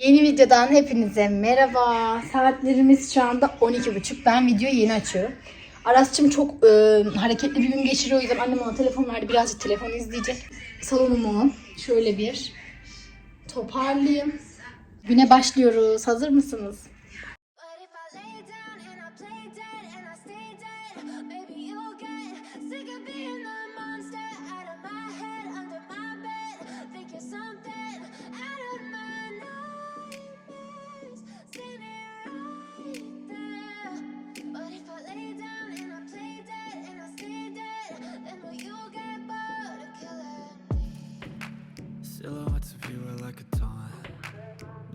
Yeni videodan hepinize merhaba. Saatlerimiz şu anda 12.30. Ben videoyu yeni açıyorum. Aras'cığım çok e, hareketli bir gün geçiriyor. O yüzden annem ona telefon verdi. Birazcık telefon izleyecek. Salonumu şöyle bir toparlayayım. Güne başlıyoruz. Hazır mısınız?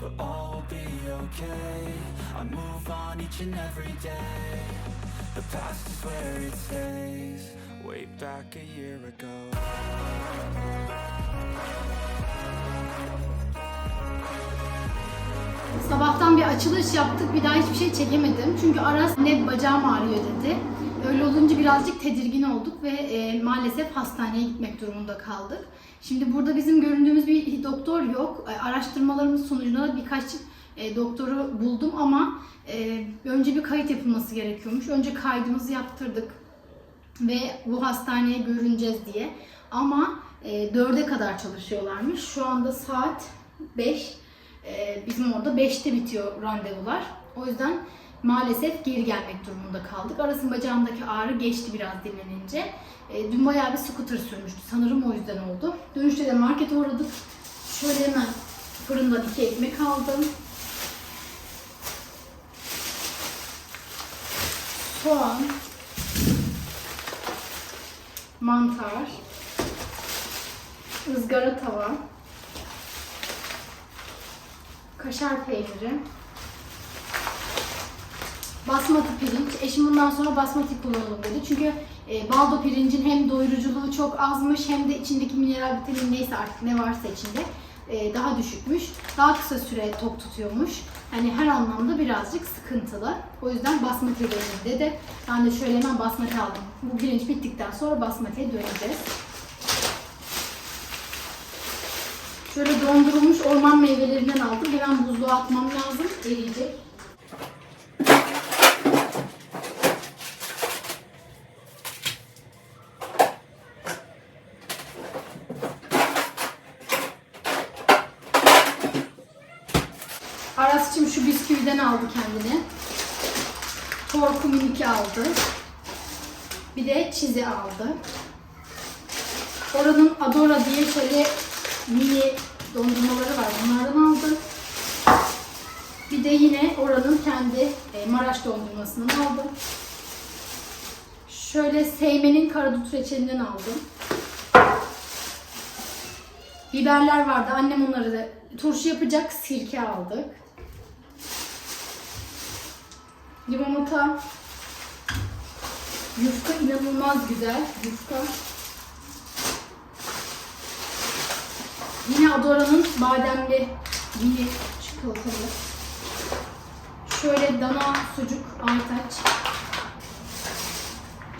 But all will be okay. I move on each and every day. The past is where it stays, way back a year ago. Sabahtan bir açılış yaptık. Bir daha hiçbir şey çekemedim. Çünkü Aras ne bacağım ağrıyor dedi. Öyle olunca birazcık tedirgin olduk ve e, maalesef hastaneye gitmek durumunda kaldık. Şimdi burada bizim göründüğümüz bir doktor yok. E, Araştırmalarımız sonucunda birkaç e, doktoru buldum ama e, önce bir kayıt yapılması gerekiyormuş. Önce kaydımızı yaptırdık ve bu hastaneye görüneceğiz diye. Ama e, 4'e kadar çalışıyorlarmış. Şu anda saat 5. E, bizim orada 5'te bitiyor randevular. O yüzden maalesef geri gelmek durumunda kaldık. Arasın bacağımdaki ağrı geçti biraz dinlenince. E, dün bayağı bir scooter sürmüştü. Sanırım o yüzden oldu. Dönüşte de markete uğradık. Şöyle hemen fırından iki ekmek aldım. Soğan, mantar, ızgara tava, kaşar peyniri, basmati pirinç. Eşim bundan sonra basmati kullanalım dedi. Çünkü e, baldo pirincin hem doyuruculuğu çok azmış hem de içindeki mineral vitamin neyse artık ne varsa içinde e, daha düşükmüş. Daha kısa süre tok tutuyormuş. Hani her anlamda birazcık sıkıntılı. O yüzden basmati verelim dedi. Ben de şöyle hemen basmati aldım. Bu pirinç bittikten sonra basmatiye döneceğiz. Şöyle dondurulmuş orman meyvelerinden aldım. Hemen buzluğa atmam lazım. Eriyecek. Aras'cığım şu bisküviden aldı kendine. Torku miniki aldı. Bir de çizi aldı. Oranın Adora diye şöyle mini dondurmaları var. Bunlardan aldı. Bir de yine oranın kendi e, Maraş dondurmasından aldım. Şöyle Seymen'in karadut reçelinden aldım. Biberler vardı. Annem onları da turşu yapacak sirke aldık. Limonata. Yufka inanılmaz güzel. Yufka. Yine Adora'nın bademli mini çikolatalı. Şöyle dana sucuk aytaç.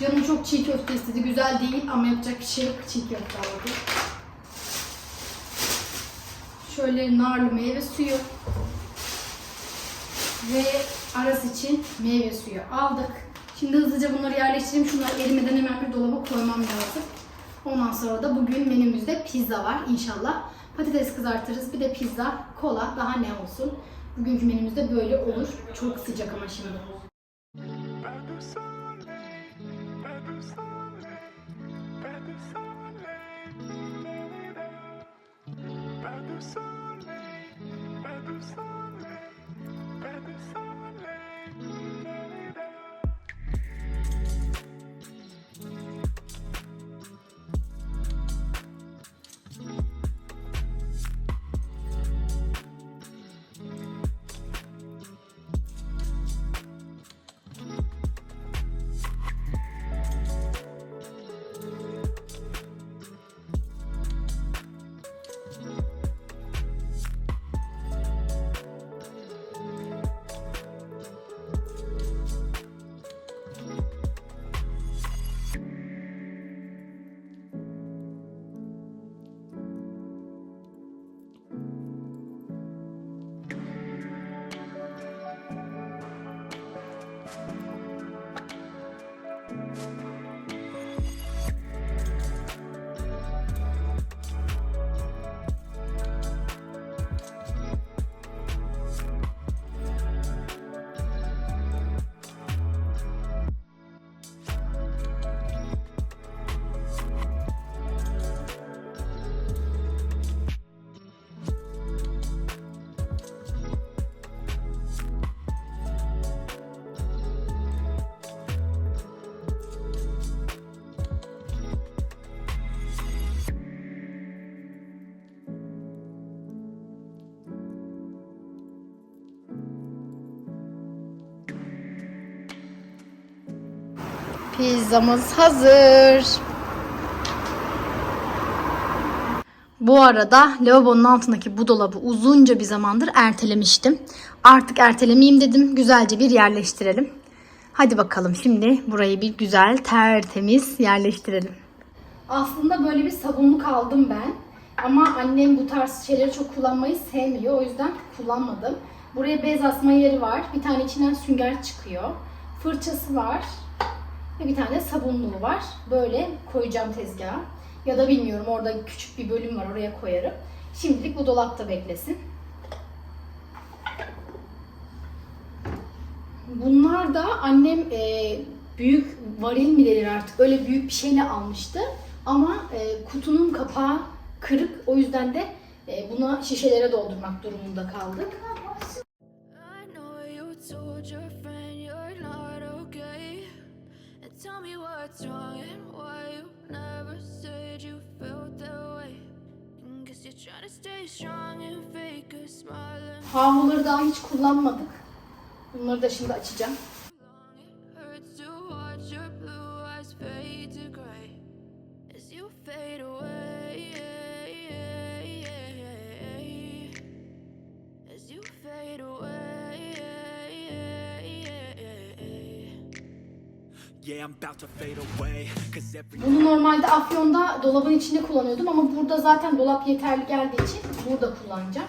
Canım çok çiğ köfte istedi. Güzel değil ama yapacak bir şey yok. Çiğ köfte aldı. Şöyle narlı meyve suyu. Ve Aras için meyve suyu aldık. Şimdi hızlıca bunları yerleştireyim. Şunları erimeden hemen bir dolaba koymam lazım. Ondan sonra da bugün menümüzde pizza var inşallah. Patates kızartırız. Bir de pizza, kola daha ne olsun. Bugünkü menümüzde böyle olur. Çok sıcak ama şimdi. Pizzamız hazır. Bu arada lavabonun altındaki bu dolabı uzunca bir zamandır ertelemiştim. Artık ertelemeyeyim dedim. Güzelce bir yerleştirelim. Hadi bakalım şimdi burayı bir güzel tertemiz yerleştirelim. Aslında böyle bir sabunluk aldım ben. Ama annem bu tarz şeyleri çok kullanmayı sevmiyor. O yüzden kullanmadım. Buraya bez asma yeri var. Bir tane içinden sünger çıkıyor. Fırçası var. Ve bir tane sabunluğu var. Böyle koyacağım tezgaha. Ya da bilmiyorum orada küçük bir bölüm var oraya koyarım. Şimdilik bu dolapta beklesin. Bunlar da annem e, büyük varil mi denir artık öyle büyük bir şeyle almıştı. Ama e, kutunun kapağı kırık o yüzden de e, buna şişelere doldurmak durumunda kaldık. What's wrong and why you never said you felt that way. And you're trying to stay strong and fake a smile daha hiç kullanmadık. Bunları da şimdi açacağım. Bunu normalde Afyon'da dolabın içinde kullanıyordum ama burada zaten dolap yeterli geldiği için burada kullanacağım.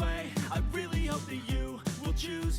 way. I really hope that you will choose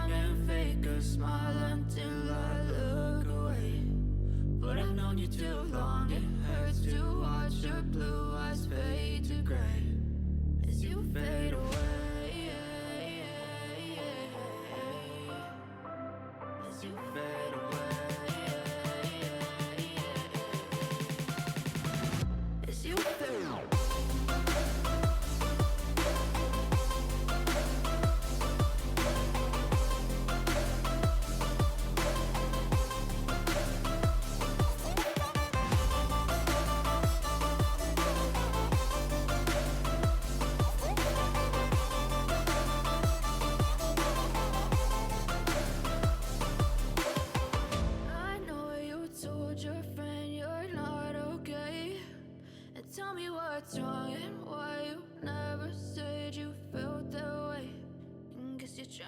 smile until I look away. But I've known you too long, it hurts to watch your blue eyes fade to gray as you fade away.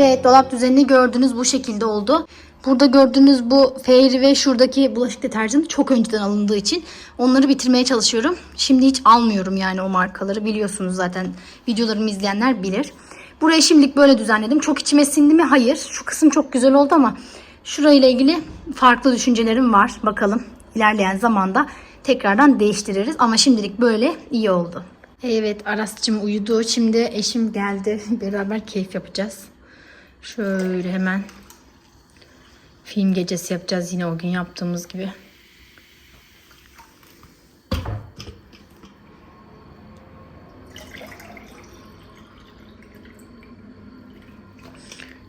Evet dolap düzenini gördünüz bu şekilde oldu. Burada gördüğünüz bu Fairy ve şuradaki bulaşık deterjanı çok önceden alındığı için onları bitirmeye çalışıyorum. Şimdi hiç almıyorum yani o markaları biliyorsunuz zaten videolarımı izleyenler bilir. Burayı şimdilik böyle düzenledim. Çok içime sindi mi? Hayır. Şu kısım çok güzel oldu ama şurayla ilgili farklı düşüncelerim var. Bakalım ilerleyen zamanda tekrardan değiştiririz. Ama şimdilik böyle iyi oldu. Evet Aras'cığım uyudu. Şimdi eşim geldi. Beraber keyif yapacağız. Şöyle hemen film gecesi yapacağız yine o gün yaptığımız gibi.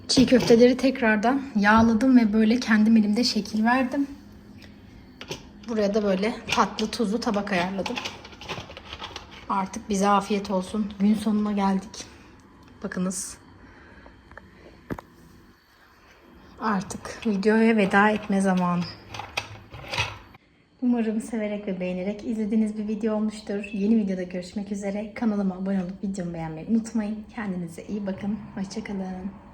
Çiğ köfteleri tekrardan yağladım ve böyle kendim elimde şekil verdim. Buraya da böyle tatlı tuzlu tabak ayarladım. Artık bize afiyet olsun. Gün sonuna geldik. Bakınız. Artık videoya veda etme zamanı. Umarım severek ve beğenerek izlediğiniz bir video olmuştur. Yeni videoda görüşmek üzere. Kanalıma abone olup videomu beğenmeyi unutmayın. Kendinize iyi bakın. Hoşçakalın.